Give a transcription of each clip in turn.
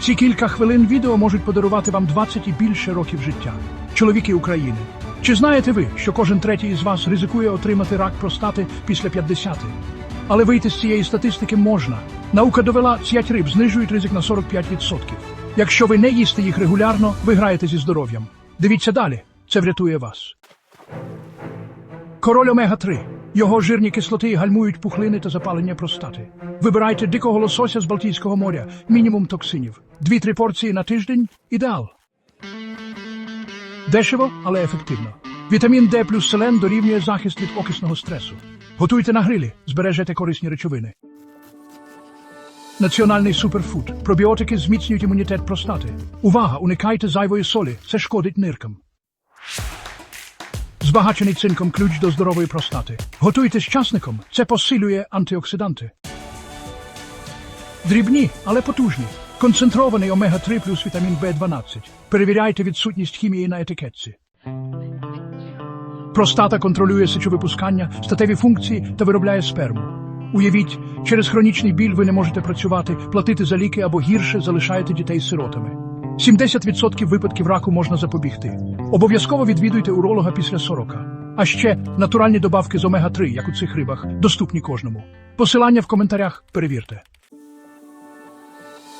Ці кілька хвилин відео можуть подарувати вам 20 і більше років життя. Чоловіки України. Чи знаєте ви, що кожен третій із вас ризикує отримати рак простати після 50? Але вийти з цієї статистики можна. Наука довела, цять риб знижують ризик на 45%. Якщо ви не їсте їх регулярно, ви граєте зі здоров'ям. Дивіться далі, це врятує вас. Король омега-3. Його жирні кислоти гальмують пухлини та запалення простати. Вибирайте дикого лосося з Балтійського моря, мінімум токсинів. Дві-три порції на тиждень – ідеал. Дешево, але ефективно. Вітамін Д плюс селен дорівнює захист від окисного стресу. Готуйте на грилі, збережете корисні речовини. Національний суперфуд. Пробіотики зміцнюють імунітет простати. Увага! Уникайте зайвої солі. Це шкодить ниркам. Збагачений цинком ключ до здорової простати. Готуйте з часником. Це посилює антиоксиданти. Дрібні, але потужні. Концентрований омега-3 плюс вітамін В12. Перевіряйте відсутність хімії на етикетці. Простата контролює сечовипускання, статеві функції та виробляє сперму. Уявіть, через хронічний біль ви не можете працювати, платити за ліки або гірше залишаєте дітей сиротами. 70% випадків раку можна запобігти. Обов'язково відвідуйте уролога після 40. А ще натуральні добавки з омега-3, як у цих рибах, доступні кожному. Посилання в коментарях перевірте.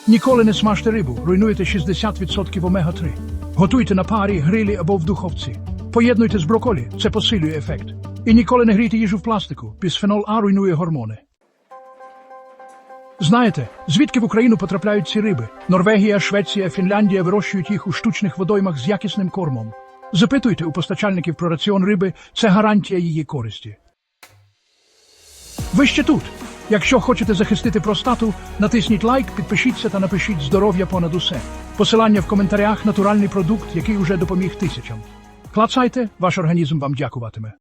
Ніколи не смажте рибу, руйнуєте 60% омега-3. Готуйте на парі, грилі або в духовці. Поєднуйте з броколі, це посилює ефект. І ніколи не грійте їжу в пластику, бісфенол А руйнує гормони. Знаєте, звідки в Україну потрапляють ці риби? Норвегія, Швеція, Фінляндія вирощують їх у штучних водоймах з якісним кормом. Запитуйте у постачальників про раціон риби, це гарантія її користі. Ви ще тут. Якщо хочете захистити простату, натисніть лайк, підпишіться та напишіть здоров'я понад усе. Посилання в коментарях натуральний продукт, який уже допоміг тисячам. Клацайте, ваш організм вам дякуватиме.